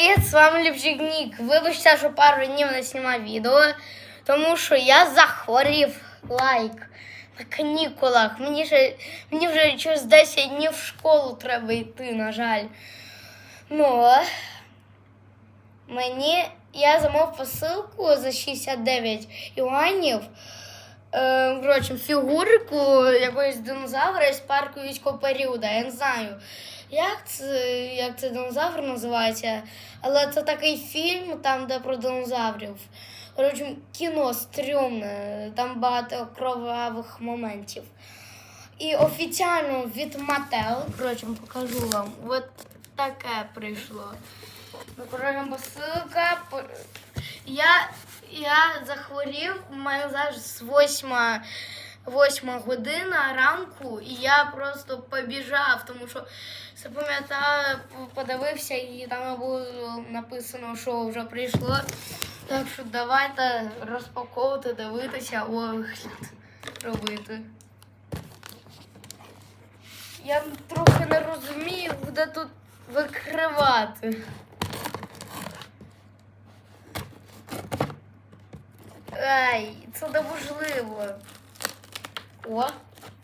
Привіт, з вами Ліпчик Нік. Вибачте, що пару днів не знімав відео, тому що я захворів лайк на канікулах. Мені, ще, мені вже через 10 днів в школу треба йти, на жаль. Ну, мені я замов посилку за 69 юанів. Е, коротше, фігурку якогось динозавра з парку військового періоду. Я не знаю, як це, як це динозавр називається, але це такий фільм, там, де про динозаврів. Коротше, кіно стрьомне, там багато кровавих моментів. І офіційно від Mattel, коротше, покажу вам, от таке прийшло. Ну, коротше, посилка. Я, я захворів, у мене зараз восьма, восьма година ранку, і я просто побіжав, тому що запам'ятав, подивився, і там було написано, що вже прийшло. Так що давайте розпаковувати, дивитися, огляд робити. Я трохи не розумію, де тут викривати. Ай, це неможливо. О,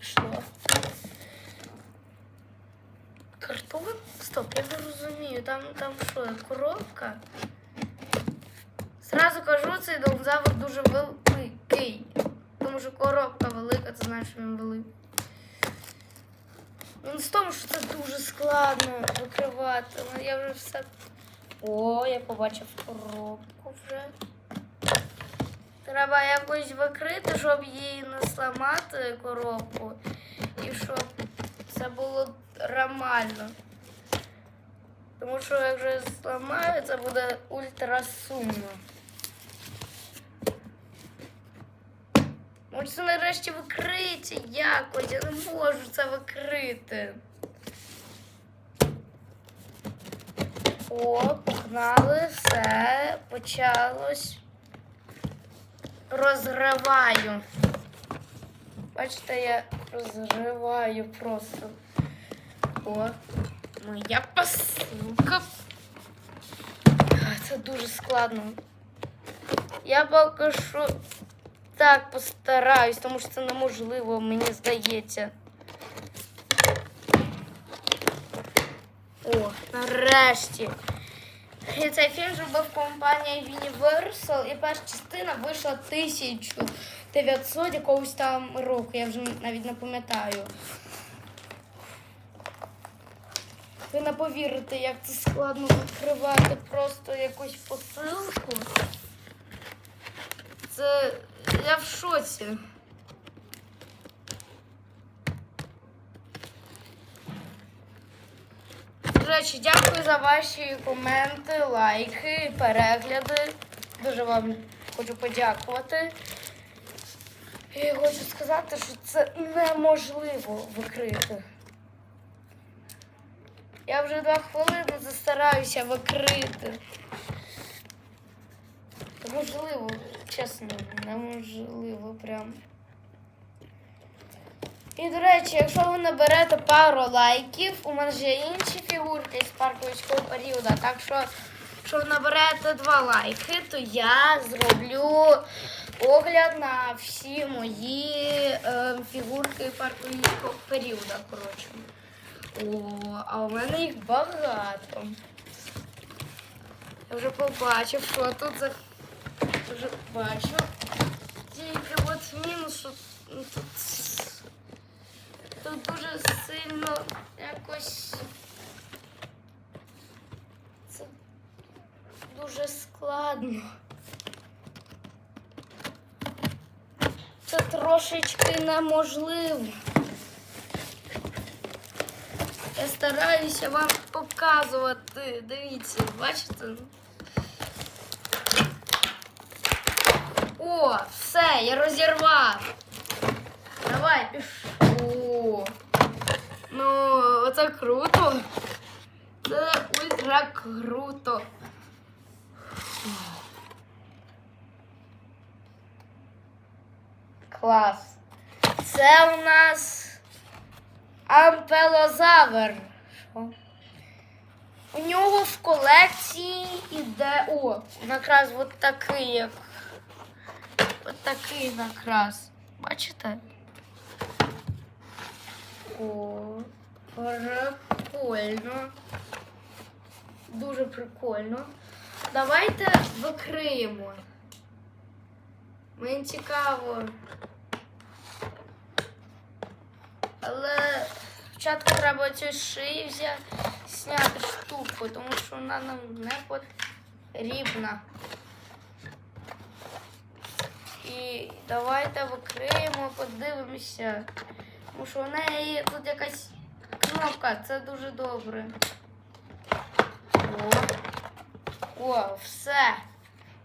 що? Картон? Стоп, я не розумію. Там, там що, коробка? Зразу кажу, цей динозавр дуже великий. Тому що коробка велика, це значить, що він великий. Він з тому, що це дуже складно викривати. Ну, я вже все. О, я побачив коробку вже. Треба якось викрити, щоб її не сламати коробку. І щоб це було нормально. Тому що як вже зламаю, це буде ультра сумно. Може це нарешті викрити якось, я не можу це викрити. О, погнали, все, почалось. Розриваю. Бачите, я розриваю просто. О, моя посилка. А, Це дуже складно. Я поки що так постараюсь, тому що це неможливо, мені здається. О, нарешті. І цей фільм зробив компанія Universal, і перша частина вийшла 1900 якогось там року. Я вже навіть не пам'ятаю. Ви не повірите, як це складно відкривати просто якусь посилку. Це я в шоці. Речі, дякую за ваші коменти, лайки, перегляди. Дуже вам хочу подякувати. І хочу сказати, що це неможливо викрити. Я вже два хвилини застараюся викрити. Неможливо, чесно, неможливо прям. І, до речі, якщо ви наберете пару лайків, у мене є інші фігурки з парку військового періоду. Так що, якщо наберете два лайки, то я зроблю огляд на всі мої е, фігурки парку періоду. Коротше. О, а у мене їх багато. Я вже побачив, що тут за вже бачу. Тільки от мінус, що ну, тут, тут дуже сильно якось. Це дуже складно. Це трошечки неможливо. Я стараюся вам показувати. Дивіться, бачите? О, все, я розірвав. Давай, пішу. Ну, оце круто. Це ультра круто. Клас. Це у нас ампелозавр. У нього в колекції йде. О, накрас от такий, як. От такий накрас. Бачите? О, прикольно. Дуже прикольно. Давайте викриємо. Мені цікаво. Але спочатку треба цю шию взяти, зняти штуку, тому що вона нам не потрібна. І давайте викриємо, подивимося. Тому що в неї тут якась кнопка, це дуже добре. О, О все.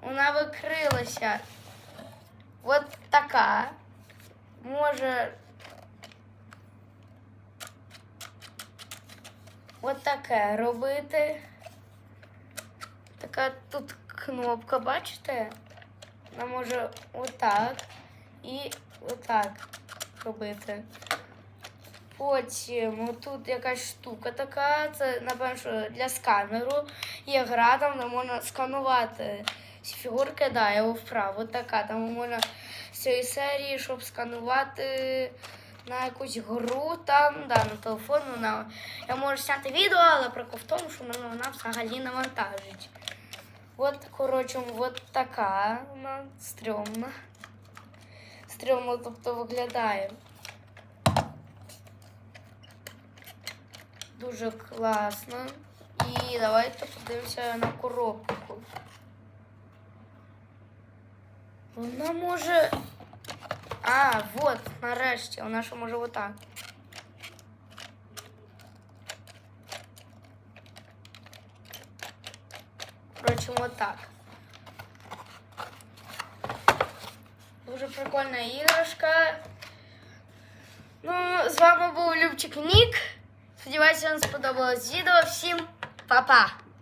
Вона викрилася. От така. Може. От таке робити. Така тут кнопка, бачите? Вона може отак і отак робити. Потім тут якась штука така, це напевно для сканеру. Є гра, там де можна сканувати фігурки, да, я вправо така. Там можна з цієї серії, щоб сканувати на якусь гру там, да, на телефон. Вона... Я можу зняти відео, але прикол в тому, що вона, вона взагалі не вантажить. От, коротше, от така вона стрьомна. Стрьомно, тобто виглядає. Дуже класно. І давайте подивимося на коробку. Вона може. А, вот, нарешті, вона ще може отак. Коротше, отак. Дуже прикольна іграшка. Ну, з вами був Любчик Нік. Сподіваюся, вам сподобалось відео. Всім па-па!